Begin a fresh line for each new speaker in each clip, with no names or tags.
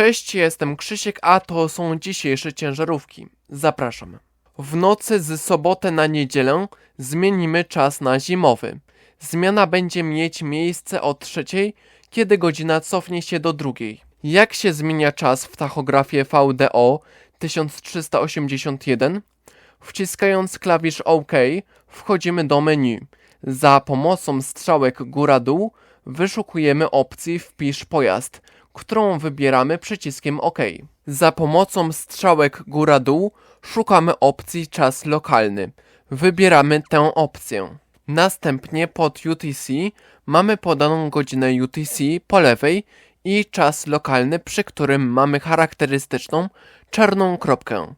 Cześć, jestem Krzysiek, a to są dzisiejsze ciężarówki. Zapraszam. W nocy z soboty na niedzielę zmienimy czas na zimowy. Zmiana będzie mieć miejsce o trzeciej, kiedy godzina cofnie się do drugiej. Jak się zmienia czas w tachografie VDO 1381? Wciskając klawisz OK, wchodzimy do menu. Za pomocą strzałek góra-dół wyszukujemy opcji Wpisz pojazd, którą wybieramy przyciskiem OK. Za pomocą strzałek góra-dół szukamy opcji Czas lokalny. Wybieramy tę opcję. Następnie pod UTC mamy podaną godzinę UTC po lewej i czas lokalny, przy którym mamy charakterystyczną czarną kropkę.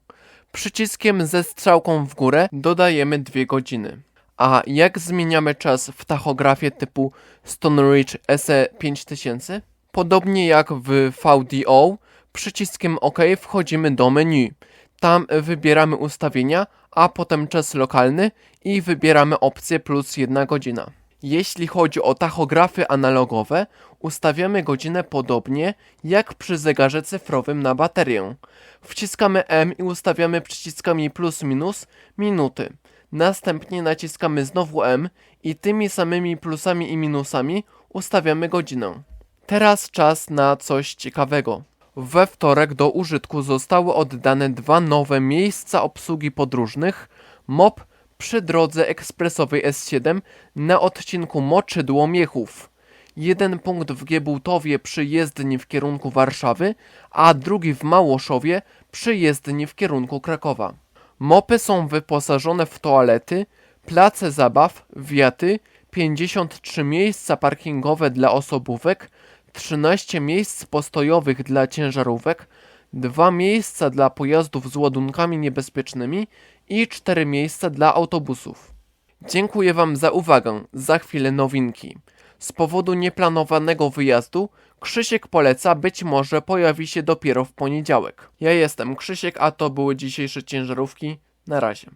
Przyciskiem ze strzałką w górę dodajemy 2 godziny. A jak zmieniamy czas w tachografie typu Stone Ridge SE 5000? Podobnie jak w VDO, przyciskiem OK wchodzimy do menu. Tam wybieramy ustawienia, a potem czas lokalny i wybieramy opcję plus 1 godzina. Jeśli chodzi o tachografy analogowe, ustawiamy godzinę podobnie jak przy zegarze cyfrowym na baterię. Wciskamy M i ustawiamy przyciskami plus minus minuty. Następnie naciskamy znowu M i tymi samymi plusami i minusami ustawiamy godzinę. Teraz czas na coś ciekawego. We wtorek do użytku zostały oddane dwa nowe miejsca obsługi podróżnych MOP przy drodze ekspresowej S7 na odcinku Moczydło-Miechów. Jeden punkt w Giebułtowie przy jezdni w kierunku Warszawy, a drugi w Małoszowie przy jezdni w kierunku Krakowa. Mopy są wyposażone w toalety, place zabaw, wiaty, 53 miejsca parkingowe dla osobówek, 13 miejsc postojowych dla ciężarówek, 2 miejsca dla pojazdów z ładunkami niebezpiecznymi i 4 miejsca dla autobusów. Dziękuję Wam za uwagę. Za chwilę nowinki. Z powodu nieplanowanego wyjazdu Krzysiek poleca być może pojawi się dopiero w poniedziałek. Ja jestem Krzysiek, a to były dzisiejsze ciężarówki. Na razie.